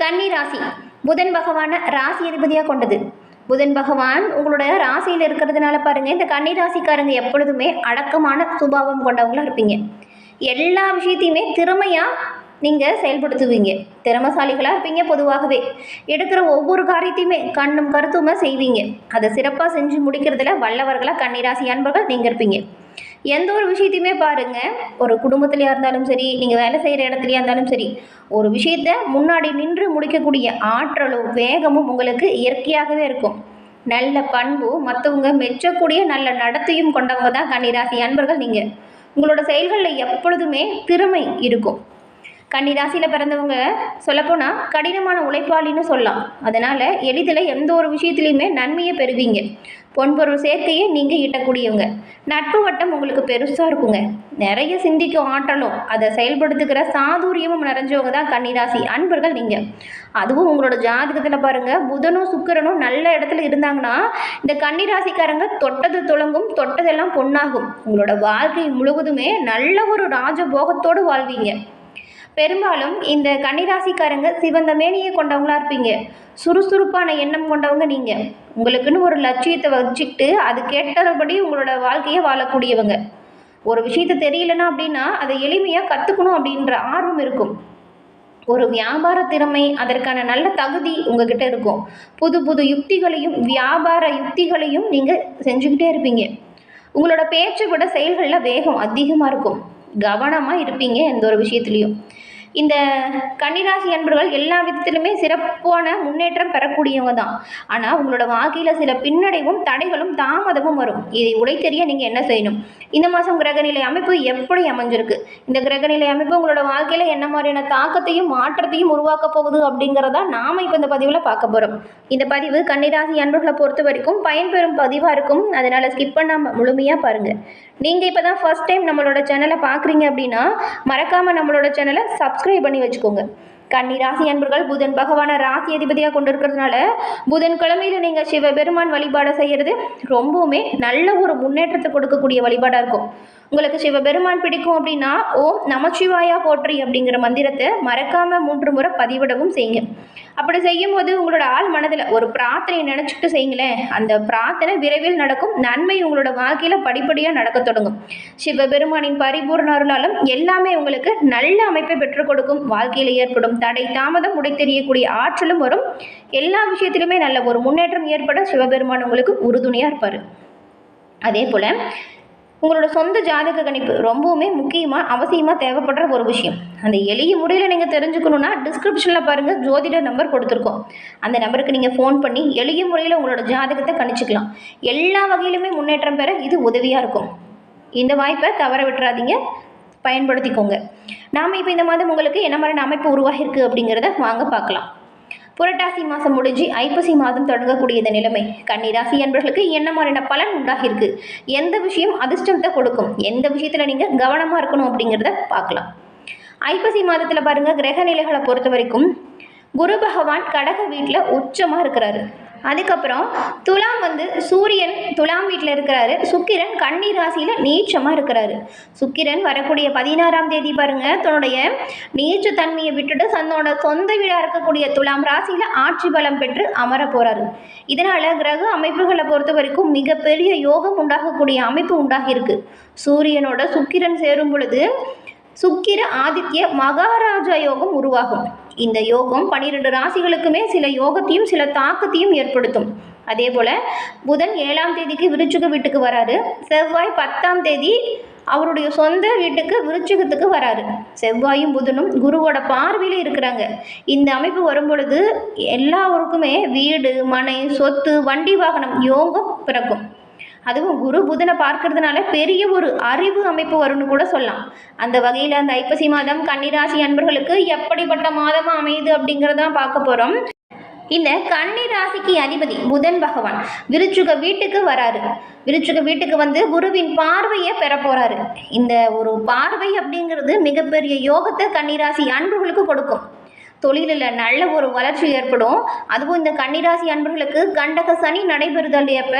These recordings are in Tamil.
கன்னி ராசி. புதன் பகவானை ராசி அதிபதியாக கொண்டது. புதன் பகவான் உங்களோட ராசியில் இருக்கிறதுனால பாருங்க இந்த கன்னி ராசிக்காரங்க எப்பொழுதுமே அடக்கமான சுபாவம் கொண்டவங்களா இருப்பீங்க. எல்லா விஷயத்தையுமே திறமையாக நீங்கள் செயல்படுத்துவீங்க. திறமசாலிகளாக இருப்பீங்க பொதுவாகவே. எடுக்கிற ஒவ்வொரு காரியத்தையுமே கண்ணும் கருத்துமா செய்வீங்க. அதை சிறப்பாக செஞ்சு முடிக்கிறதுல வல்லவர்களாக கன்னிராசி அன்பர்கள் நீங்கள் இருப்பீங்க. எந்த ஒரு விஷயத்தையுமே பாருங்க. ஒரு குடும்பத்திலையா இருந்தாலும் சரி நீங்கள் வேலை செய்கிற இடத்துலையாக இருந்தாலும் சரி ஒரு விஷயத்த முன்னாடி நின்று முடிக்கக்கூடிய ஆற்றலும் வேகமும் உங்களுக்கு இயற்கையாகவே இருக்கும். நல்ல பண்பு மற்றவங்க மெச்சக்கூடிய நல்ல நடத்தையும் கொண்டவங்க தான் கன்னிராசி அன்பர்கள் நீங்கள் உங்களோட செயல்களில் எப்பொழுதுமே திறமை இருக்கும். கன்னிராசியில் பிறந்தவங்க சொல்லப்போனால் கடினமான உழைப்பாளின்னு சொல்லலாம். அதனால் எளிதில் எந்த ஒரு விஷயத்துலையுமே நன்மையை பெறுவீங்க. பொன்பொருள் சேர்க்கையை நீங்கள் ஈட்டக்கூடியவங்க. நட்பு வட்டம் உங்களுக்கு பெருசாக இருக்குங்க. நிறைய சிந்திக்கும் ஆற்றலும் அதை செயல்படுத்துகிற சாதுரியமும் நிறைஞ்சவங்க தான் கன்னிராசி அன்பர்கள் நீங்கள் அதுவும் உங்களோட ஜாதகத்தில் பாருங்கள் புதனும் சுக்கரனும் நல்ல இடத்துல இருந்தாங்கன்னா இந்த கன்னிராசிக்காரங்க தொட்டது துளங்கும் தொட்டதெல்லாம் பொண்ணாகும் உங்களோட வாழ்க்கை முழுவதுமே நல்ல ஒரு ராஜபோகத்தோடு வாழ்வீங்க. பெரும்பாலும் இந்த கன்னிராசிக்காரங்க சிவந்த மேனியை கொண்டவங்களா இருப்பீங்க. சுறுசுறுப்பான எண்ணம் கொண்டவங்க நீங்கள் உங்களுக்குன்னு ஒரு லட்சியத்தை வச்சுக்கிட்டு அது கேட்டபடி உங்களோட வாழ்க்கையை வாழக்கூடியவங்க. ஒரு விஷயத்தை தெரியலனா அப்படின்னா அதை எளிமையாக கற்றுக்கணும் அப்படின்ற ஆர்வம் இருக்கும். ஒரு வியாபார திறமை அதற்கான நல்ல தகுதி உங்ககிட்ட இருக்கும். புது புது யுக்திகளையும் வியாபார யுக்திகளையும் நீங்கள் செஞ்சுக்கிட்டே இருப்பீங்க. உங்களோட பேச்சை விட செயல்களில் வேகம் அதிகமாக இருக்கும். கவனமாக இருப்பீங்க எந்த ஒரு விஷயத்துலையும். இந்த கன்னிராசி அன்பர்கள் எல்லா விதத்திலுமே சிறப்பான முன்னேற்றம் பெறக்கூடியவங்க தான். ஆனால் உங்களோட வாழ்க்கையில் சில பின்னடைவும் தடைகளும் தாமதமும் வரும். இதை உடைத்தெறிய நீங்கள் என்ன செய்யணும்? இந்த மாதம் கிரகநிலை அமைப்பு எப்படி அமைஞ்சிருக்கு? இந்த கிரகநிலை அமைப்பு உங்களோட வாழ்க்கையில் என்ன மாதிரியான தாக்கத்தையும் மாற்றத்தையும் உருவாக்க போகுது அப்படிங்கிறதா நாம் இப்போ இந்த பதிவில் பார்க்க போகிறோம் இந்த பதிவு கன்னிராசி அன்பர்களை பொறுத்த வரைக்கும் பயன்பெறும் பதிவாக இருக்கும். அதனால் ஸ்கிப் பண்ணாமல் முழுமையாக பாருங்கள் நீங்கள் இப்போ தான் ஃபர்ஸ்ட் டைம் நம்மளோட சேனலை பார்க்குறீங்க அப்படின்னா மறக்காமல் நம்மளோட சேனலை சப்ஸ்கிரைப் பண்ணி வச்சுக்கோங்க. கன்னி ராசி அன்பர்கள் புதன் பகவானை ராசி அதிபதியாக கொண்டு இருக்கிறதுனால புதன் கிழமையில் நீங்கள் சிவபெருமான் வழிபாடை செய்கிறது ரொம்பவுமே நல்ல ஒரு முன்னேற்றத்தை கொடுக்கக்கூடிய வழிபாடாக இருக்கும். உங்களுக்கு சிவபெருமான் பிடிக்கும் அப்படின்னா ஓம் நமச்சிவாயா போற்றி அப்படிங்கிற மந்திரத்தை மறக்காமல் மூன்று முறை பதிவிடவும் செய்யுங்க. அப்படி செய்யும்போது உங்களோட ஆள் மனதில் ஒரு பிரார்த்தனையை நினச்சிட்டு செய்யுங்களேன். அந்த பிரார்த்தனை விரைவில் நடக்கும். நன்மை உங்களோட வாழ்க்கையில் படிப்படியாக நடக்க தொடங்கும். சிவபெருமானின் பரிபூர்ண அருளாலும் எல்லாமே உங்களுக்கு நல்ல அமைப்பை பெற்றுக் கொடுக்கும். வாழ்க்கையில் ஏற்படும் தடை தாமதம் உடைத்தெறியக்கூடிய ஆற்றலும் வரும். எல்லா விஷயத்திலுமே நல்ல ஒரு முன்னேற்றம் ஏற்பட சிவபெருமான் உங்களுக்கு உறுதுணையாக இருப்பார். அதே போல் உங்களோட சொந்த ஜாதக கணிப்பு ரொம்பவுமே முக்கியமாக அவசியமாக தேவைப்படுற ஒரு விஷயம். அந்த எளிய முறையில் நீங்கள் தெரிஞ்சுக்கணுன்னா டிஸ்கிரிப்ஷனில் பாருங்கள் ஜோதிடர் நம்பர் கொடுத்துருக்கோம். அந்த நம்பருக்கு நீங்கள் ஃபோன் பண்ணி எளிய முறையில் உங்களோட ஜாதகத்தை கணிச்சுக்கலாம். எல்லா வகையிலுமே முன்னேற்றம் பெற இது உதவியாக இருக்கும். இந்த வாய்ப்பை தவற விட்டுறாதீங்க. பயன்படுத்திக்கோங்க. நாம் இப்போ இந்த மாதம் உங்களுக்கு என்ன மாதிரியான அமைப்பு உருவாகிருக்கு அப்படிங்கிறத வாங்க பார்க்கலாம். புரட்டாசி மாதம் முடிஞ்சு ஐப்பசி மாதம் தொடங்கக்கூடிய இந்த நிலைமை. கன்னிராசி என்பவர்களுக்கு என்ன மாதிரியான பலன் உண்டாகிருக்கு எந்த விஷயம் அதிர்ஷ்டத்தை கொடுக்கும்? எந்த விஷயத்தில் நீங்கள் கவனமாக இருக்கணும் அப்படிங்கிறத பார்க்கலாம். ஐப்பசி மாதத்தில் பாருங்கள் கிரக நிலைகளை பொறுத்த வரைக்கும் குரு பகவான் கடக வீட்டில் உச்சமாக இருக்கிறாரு. அதுக்கப்புறம் துலாம் வந்து சூரியன் துலாம் வீட்டில் இருக்கிறாரு. சுக்கிரன் கன்னி ராசியில் நீச்சமாக இருக்கிறாரு. சுக்கிரன் வரக்கூடிய பதினாறாம் தேதி பாருங்க. தன்னுடைய நீச்ச தன்மையை விட்டுட்டு தன்னோட சொந்த வீடாக இருக்கக்கூடிய துலாம் ராசியில் ஆட்சி பலம் பெற்று அமர போகிறாரு இதனால் கிரக அமைப்புகளை பொறுத்த வரைக்கும் மிகப்பெரிய யோகம் உண்டாகக்கூடிய அமைப்பு உண்டாகியிருக்கு. சூரியனோட சுக்கிரன் சேரும் பொழுது சுக்கிர ஆதித்ய மகாராஜா யோகம் உருவாகும். இந்த யோகம் பன்னிரெண்டு ராசிகளுக்குமே சில யோகத்தையும் சில தாக்கத்தையும் ஏற்படுத்தும். அதே போல் புதன் ஏழாம் தேதிக்கு விருச்சுக வீட்டுக்கு வராரு. செவ்வாய் பத்தாம் தேதி அவருடைய சொந்த வீட்டுக்கு விருச்சிகத்துக்கு வராரு. செவ்வாயும் புதனும் குருவோட பார்வையில் இருக்கிறாங்க. இந்த அமைப்பு வரும் பொழுது எல்லாருக்குமே வீடு மனை சொத்து வண்டி வாகனம் யோகம் பிறக்கும். அதுவும் குரு புதனை பார்க்கறதுனால பெரிய ஒரு அறிவு அமைப்பு வரும்னு கூட சொல்லலாம். அந்த வகையில் அந்த ஐப்பசி மாதம் கன்னிராசி அன்பர்களுக்கு எப்படிப்பட்ட மாதமாக அமையுது அப்படிங்கிறதான் பார்க்க போகிறோம் இந்த கன்னி ராசிக்கு அதிபதி புதன் பகவான் விருச்சுக வீட்டுக்கு வராரு. விருச்சுக வீட்டுக்கு வந்து குருவின் பார்வையை பெற போறாரு. இந்த ஒரு பார்வை அப்படிங்கிறது மிகப்பெரிய யோகத்தை கன்னிராசி அன்புகளுக்கு கொடுக்கும். தொழிலில் நல்ல ஒரு வளர்ச்சி ஏற்படும். அதுவும் இந்த கன்னிராசி அன்பர்களுக்கு கண்டக சனி நடைபெறுதல் இல்லையப்ப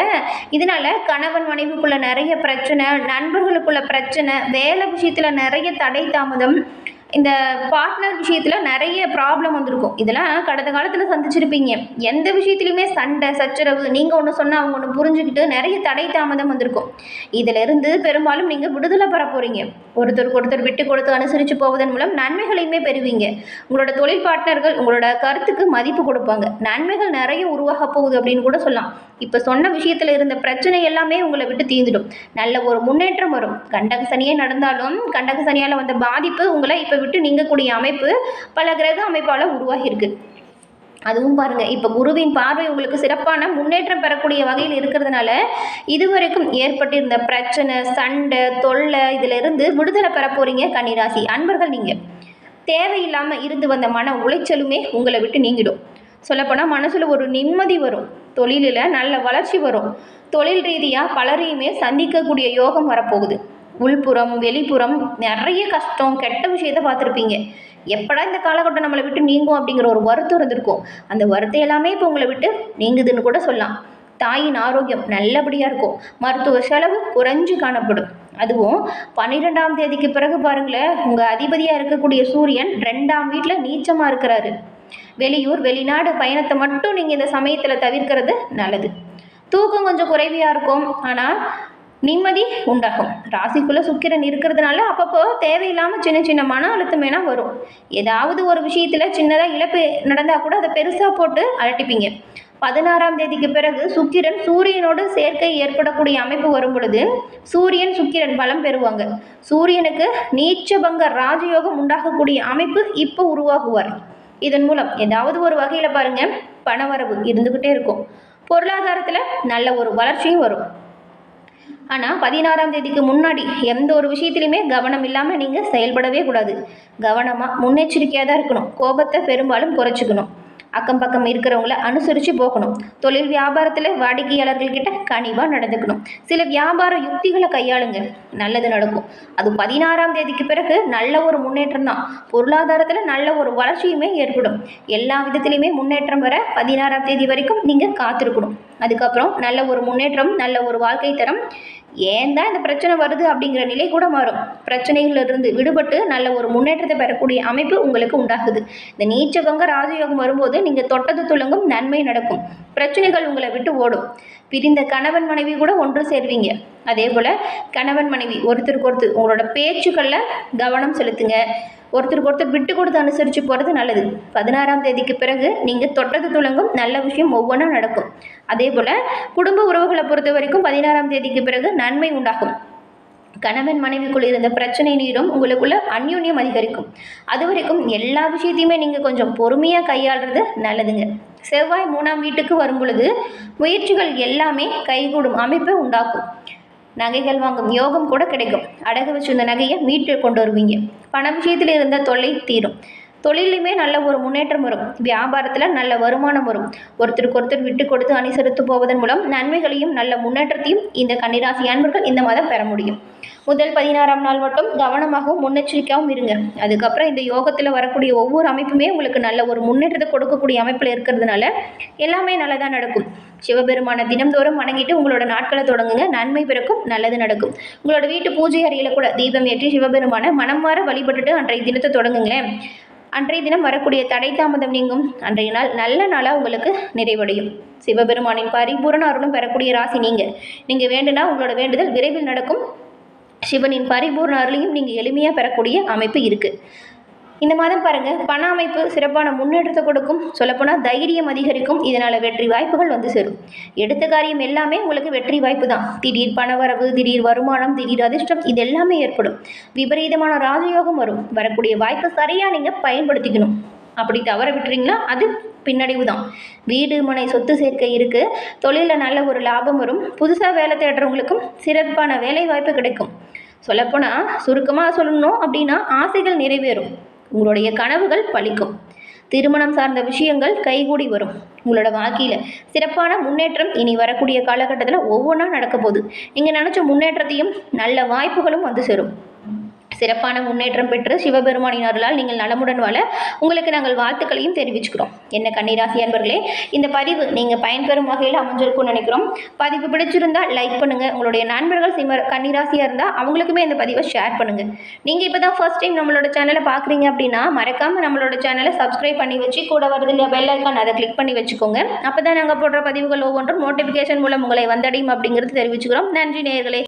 இதனால கணவன் மனைவிக்குள்ள நிறைய பிரச்சனை நண்பர்களுக்குள்ள பிரச்சனை வேலை விஷயத்தில் நிறைய தடை தாமதம். இந்த பார்ட்னர் விஷயத்தில் நிறைய ப்ராப்ளம் வந்திருக்கும். இதெல்லாம் கடந்த காலத்தில் சந்திச்சிருப்பீங்க. எந்த விஷயத்துலையுமே சண்டை சச்சரவு நீங்கள் ஒன்று சொன்னால் அவங்க ஒன்று புரிஞ்சுக்கிட்டு நிறைய தடை தாமதம் வந்திருக்கும். இதிலிருந்து பெரும்பாலும் நீங்கள் விடுதலை பெற போகிறீங்க ஒருத்தருக்கு ஒருத்தர் விட்டு கொடுத்து அனுசரித்து போவதன் மூலம் நன்மைகளையுமே பெறுவீங்க. உங்களோட தொழில் பார்ட்னர்கள் உங்களோட கருத்துக்கு மதிப்பு கொடுப்பாங்க. நன்மைகள் நிறைய உருவாக போகுது அப்படின்னு கூட சொல்லலாம். இப்போ சொன்ன விஷயத்தில் இருந்த பிரச்சனை எல்லாமே உங்களை விட்டு தீர்ந்துடும் நல்ல ஒரு முன்னேற்றம் வரும். கண்டக சனியே நடந்தாலும் கண்டக சனியால் வந்த பாதிப்பு உங்களை இப்போ விட்டு நீங்கக்கூடிய அமைப்பு பல கிரக அமைப்பால் உருவாகியிருக்கு. அதுவும் பாருங்கள் இப்போ குருவின் பார்வை உங்களுக்கு சிறப்பான முன்னேற்றம் பெறக்கூடிய வகையில் இருக்கிறதுனால இதுவரைக்கும் ஏற்பட்டிருந்த பிரச்சனை சண்டை தொல்லை இதிலிருந்து விடுதலை பெற போகிறீங்க கன்னிராசி. அன்பர்கள் நீங்கள் தேவையில்லாமல் இருந்து வந்த மன உளைச்சலுமே உங்களை விட்டு நீங்கிடும். சொல்லப்போனால் மனசில் ஒரு நிம்மதி வரும் தொழிலில் நல்ல வளர்ச்சி வரும் தொழில் ரீதியாக பலரையுமே சந்திக்கக்கூடிய யோகம் வரப்போகுது. உள்புறம் வெளிப்புறம் நிறைய கஷ்டம் கெட்ட விஷயத்த பார்த்துருப்பீங்க. எப்படா இந்த காலகட்டம் நம்மளை விட்டு நீங்கும் அப்படிங்கிற ஒரு வருத்தம் இருந்திருக்கும். அந்த வருத்தம் எல்லாமே இப்போ உங்களை விட்டு நீங்குதுன்னு கூட சொல்லலாம். தாயின் ஆரோக்கியம் நல்லபடியாக இருக்கும். மருத்துவ செலவு குறைஞ்சு காணப்படும். அதுவும் பன்னிரெண்டாம் தேதிக்கு பிறகு பாருங்களேன் உங்கள் அதிபதியாக இருக்கக்கூடிய சூரியன் ரெண்டாம் வீட்டில் நீச்சமாக இருக்கிறாரு. வெளியூர் வெளிநாடு பயணத்தை மட்டும் நீங்கள் இந்த சமயத்தில் தவிர்க்கிறது நல்லது. தூக்கம் கொஞ்சம் குறைவியாக இருக்கும். ஆனால் நிம்மதி உண்டாகும். ராசிக்குள்ளே சுக்கிரன் இருக்கிறதுனால அப்பப்போ தேவையில்லாமல் சின்ன சின்ன மன அழுத்தம் வேணால் வரும். ஏதாவது ஒரு விஷயத்தில் சின்னதாக இழப்பு நடந்தால் கூட அதை பெருசாக போட்டு அழட்டிப்பீங்க பதினாறாம் தேதிக்கு பிறகு சுக்கிரன் சூரியனோடு சேர்க்கை ஏற்படக்கூடிய அமைப்பு வரும் பொழுது சூரியன் சுக்கிரன் பலம் பெறுவாங்க. சூரியனுக்கு நீச்சபங்க ராஜயோகம் உண்டாகக்கூடிய அமைப்பு இப்போ உருவாகுவார். இதன் மூலம் ஏதாவது ஒரு வகையில் பாருங்கள் பணவரவு இருந்துக்கிட்டே இருக்கும். பொருளாதாரத்தில் நல்ல ஒரு வளர்ச்சியும் வரும். ஆனால் பதினாறாம் தேதிக்கு முன்னாடி எந்த ஒரு விஷயத்துலையுமே கவனம் இல்லாமல் நீங்கள் செயல்படவே கூடாது. கவனமாக முன்னெச்சரிக்கையாக தான் இருக்கணும். கோபத்தை பெரும்பாலும் குறைச்சிக்கணும். அக்கம் பக்கம் இருக்கிறவங்கள அனுசரித்து போகணும். தொழில் வியாபாரத்தில் வாடிக்கையாளர்கள்கிட்ட கனிவாக நடந்துக்கணும். சில வியாபார யுக்திகளை கையாளுங்க. நல்லது நடக்கும். அது பதினாறாம் தேதிக்கு பிறகு நல்ல ஒரு முன்னேற்றம் தான். பொருளாதாரத்தில் நல்ல ஒரு வளர்ச்சியுமே ஏற்படும். எல்லா விதத்துலையுமே முன்னேற்றம் வர பதினாறாம் தேதி வரைக்கும் நீங்கள் காத்திருக்கணும். அதுக்கப்புறம் நல்ல ஒரு முன்னேற்றம் நல்ல ஒரு வாழ்க்கை தரம். ஏன் தான் இந்த பிரச்சனை வருது அப்படிங்கிற நிலை கூட மாறும். பிரச்சனைகளிலிருந்து விடுபட்டு நல்ல ஒரு முன்னேற்றத்தை பெறக்கூடிய அமைப்பு உங்களுக்கு உண்டாகுது. இந்த நீச்சகங்க ராஜயோகம் வரும்போது நீங்கள் தொட்டது துளங்கும் நன்மை நடக்கும். பிரச்சனைகள் உங்களை விட்டு ஓடும். பிரிந்த கணவன் மனைவி கூட ஒன்று சேர்வீங்க. அதே போல் கணவன் மனைவி ஒருத்தருக்கு ஒருத்தர் உங்களோட பேச்சுக்களில் கவனம் செலுத்துங்க. ஒருத்தருக்கு ஒருத்தர் விட்டு கொடுத்து அனுசரித்து போகிறது நல்லது. பதினாறாம் தேதிக்கு பிறகு நீங்கள் தொட்டது துளங்கும் நல்ல விஷயம் ஒவ்வொன்றும் நடக்கும். அதே போல் குடும்ப உறவுகளை பொறுத்த வரைக்கும் பதினாறாம் தேதிக்கு பிறகு நன்மை உண்டாகும். கணவன் மனைவிக்குள் இருந்த பிரச்சனை நீரும் உங்களுக்குள்ள அந்யூன்யம் அதிகரிக்கும். அது வரைக்கும் எல்லா விஷயத்தையுமே நீங்கள் கொஞ்சம் பொறுமையாக கையாளுறது நல்லதுங்க. செவ்வாய் மூணாம் வீட்டுக்கு வரும் பொழுது முயற்சிகள் எல்லாமே கைகூடும் அமைப்பை உண்டாக்கும். நகைகள் வாங்கும் யோகம் கூட கிடைக்கும். அடகு வச்சிருந்த நகையை மீட்டு கொண்டு வருவீங்க. பண விஷயத்தில் இருந்த தொல்லை தீரும். தொழிலையுமே நல்ல ஒரு முன்னேற்றம் வரும். வியாபாரத்தில் நல்ல வருமானம் வரும். ஒருத்தருக்கு ஒருத்தர் விட்டு கொடுத்து அனுசரித்து போவதன் மூலம் நன்மைகளையும் நல்ல முன்னேற்றத்தையும் இந்த கன்னிராசி அன்பர்கள் இந்த மாதம் பெற முடியும். முதல் பதினாறாம் நாள் மட்டும் கவனமாகவும் முன்னெச்சரிக்கையாகவும் இருங்க. அதுக்கப்புறம் இந்த யோகத்தில் வரக்கூடிய ஒவ்வொரு அமைப்புமே உங்களுக்கு நல்ல ஒரு முன்னேற்றத்தை கொடுக்கக்கூடிய அமைப்பில் இருக்கிறதுனால எல்லாமே நல்லதாக நடக்கும். சிவபெருமான தினம்தோறும் வணங்கிட்டு உங்களோட நாட்களை தொடங்குங்க. நன்மை பிறக்கும் நல்லது நடக்கும். உங்களோட வீட்டு பூஜை அறையில் கூட தீபம் ஏற்றி சிவபெருமான மனம் மாற வழிபட்டுட்டு அன்றைய தினத்தை தொடங்குங்களேன். அன்றைய தினம் வரக்கூடிய தடை தாமதம் நீங்கும். அன்றைய நாள் நல்ல நாளாக உங்களுக்கு நிறைவடையும். சிவபெருமானின் பரிபூரண அருளும் பெறக்கூடிய ராசி நீங்கள் நீங்கள் வேண்டுனா உங்களோட வேண்டுதல் விரைவில் நடக்கும். சிவனின் பரிபூர்ண அருளையும் நீங்கள் எளிமையாக பெறக்கூடிய அமைப்பு இருக்குது இந்த மாதம் பாருங்கள் பண அமைப்பு சிறப்பான முன்னேற்றத்தை கொடுக்கும். சொல்லப்போனால் தைரியம் அதிகரிக்கும். இதனால் வெற்றி வாய்ப்புகள் வந்து சேரும். எடுத்த காரியம் எல்லாமே உங்களுக்கு வெற்றி வாய்ப்பு தான். திடீர் பணவரவு திடீர் வருமானம் திடீர் அதிர்ஷ்டம் இது எல்லாமே ஏற்படும். விபரீதமான ராஜயோகம் வரும். வரக்கூடிய வாய்ப்பை சரியாக நீங்கள் பயன்படுத்திக்கணும். அப்படி தவற விட்டுறீங்களா? அது பின்னடைவு தான் வீடு முனை சொத்து சேர்க்கை இருக்குது தொழிலில் நல்ல ஒரு லாபம் வரும். புதுசாக வேலை தேடுறவங்களுக்கும் சிறப்பான வேலை வாய்ப்பு கிடைக்கும். சொல்லப்போனால் சுருக்கமாக சொல்லணும் அப்படின்னா ஆசைகள் நிறைவேறும். உங்களுடைய கனவுகள் பலிக்கும் திருமணம் சார்ந்த விஷயங்கள் கைகூடி வரும். உங்களோட வாழ்க்கையில் சிறப்பான முன்னேற்றம் இனி வரக்கூடிய காலகட்டத்தில் ஒவ்வொன்றா நடக்க போகுது. நீங்கள் நினச்ச முன்னேற்றத்தையும் நல்ல வாய்ப்புகளும் வந்து சேரும். சிறப்பான முன்னேற்றம் பெற்று சிவபெருமானின் அருளால் நீங்கள் நலமுடன் வாழ உங்களுக்கு நாங்கள் வாழ்த்துக்களையும் தெரிவிச்சுக்கிறோம். என்ன கன்னிராசி அன்பர்களே இந்த பதிவு நீங்கள் பயன்பெறும் வகையில் அமைஞ்சிருக்கும்னு நினைக்கிறோம். பதிவு பிடிச்சிருந்தால் லைக் பண்ணுங்கள் உங்களுடைய நண்பர்கள் சிம்ம கன்னிராசியாக இருந்தால் அவங்களுக்குமே இந்த பதிவை ஷேர் பண்ணுங்கள் நீங்கள் இப்போ தான் ஃபர்ஸ்ட் டைம் நம்மளோட சேனலை பார்க்குறீங்க அப்படின்னா மறக்காமல் நம்மளோட சேனலை சப்ஸ்கிரைப் பண்ணி வச்சு கூட வருது இல்லையா பெல் ஐக்கான் அதை கிளிக் பண்ணி வச்சுக்கோங்க. அப்போ தான் நாங்கள் போடுற பதிவுகள் ஒவ்வொன்றும் நோட்டிஃபிகேஷன் மூலம் உங்களை வந்தடையும் அப்படிங்கிறது தெரிவிச்சுக்கிறோம். நன்றி நேர்களே